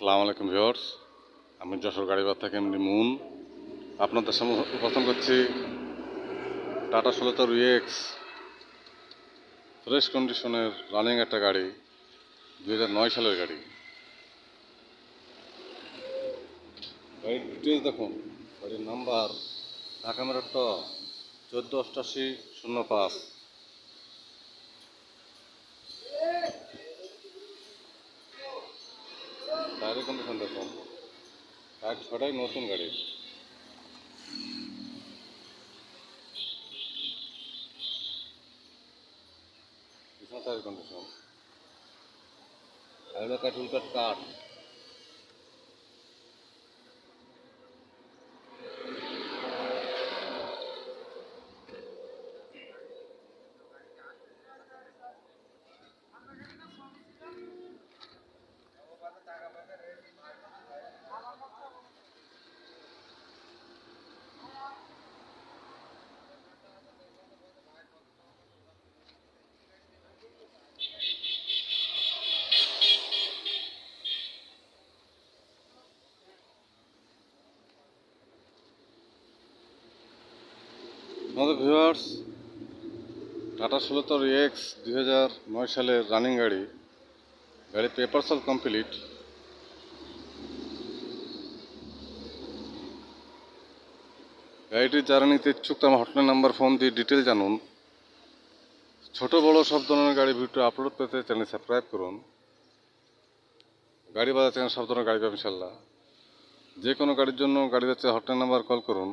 সালাম আলাইকুম ভিওর্স আমি যশোর গাড়িবার থেকে এমনি মুন। আপনাদের সামনে উপস্থাপন করছি টাটা সোলতার এক্স ফ্রেশ কন্ডিশনের রানিং একটা গাড়ি, দুই নয় সালের গাড়ি। গাড়ির ডিটেলস দেখুন। গাড়ির নাম্বার ঢাকা মেরট চোদ্দ অষ্টাশি, শূন্য পাঁচ। টায়ারের কন্ডিশন দেখুন আর ছটাই নতুন গাড়ি। কন্ডিশন কাঠ উল্কাট কাঠ আমাদের ভিউয়ার্স, টাটা ষোলোতর এক্স দুই হাজার নয় সালের রানিং গাড়ি। গাড়ি পেপার সল কমপ্লিট। গাড়িটি যারা নিতে ইচ্ছুক তো আমার হটলাইন নাম্বার, ফোন দিয়ে ডিটেল জানুন। ছোট বড় সব ধরনের গাড়ি ভিডিও আপলোড পেতে চ্যানেল সাবস্ক্রাইব করুন। গাড়ি বাজার চ্যানেল, সব ধরনের গাড়ি পাবেন ইনশাল্লাহ যে কোনো গাড়ির জন্য গাড়ি যাচ্ছে হটলাইন নাম্বার, কল করুন।